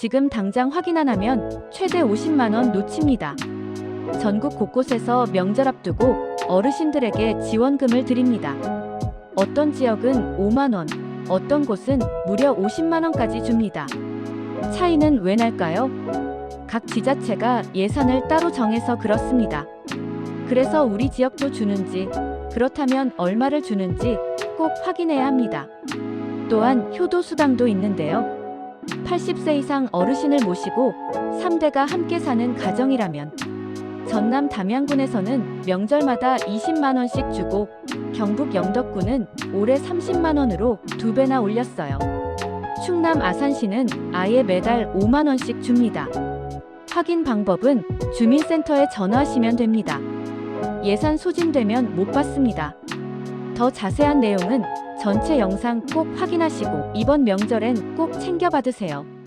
지금 당장 확인 안 하면 최대 50만 원 놓칩니다. 전국 곳곳에서 명절 앞두고 어르신들에게 지원금을 드립니다. 어떤 지역은 5만 원, 어떤 곳은 무려 50만 원까지 줍니다. 차이는 왜 날까요? 각 지자체가 예산을 따로 정해서 그렇습니다. 그래서 우리 지역도 주는지, 그렇다면 얼마를 주는지 꼭 확인해야 합니다. 또한 효도 수당도 있는데요. 80세 이상 어르신을 모시고 3대가 함께 사는 가정이라면 전남 담양군에서는 명절마다 20만 원씩 주고 경북 영덕군은 올해 30만 원으로 두 배나 올렸어요. 충남 아산시는 아예 매달 5만 원씩 줍니다. 확인 방법은 주민센터에 전화하시면 됩니다. 예산 소진되면 못 받습니다. 더 자세한 내용은 전체 영상 꼭 확인하시고 이번 명절엔 꼭 챙겨 받으세요.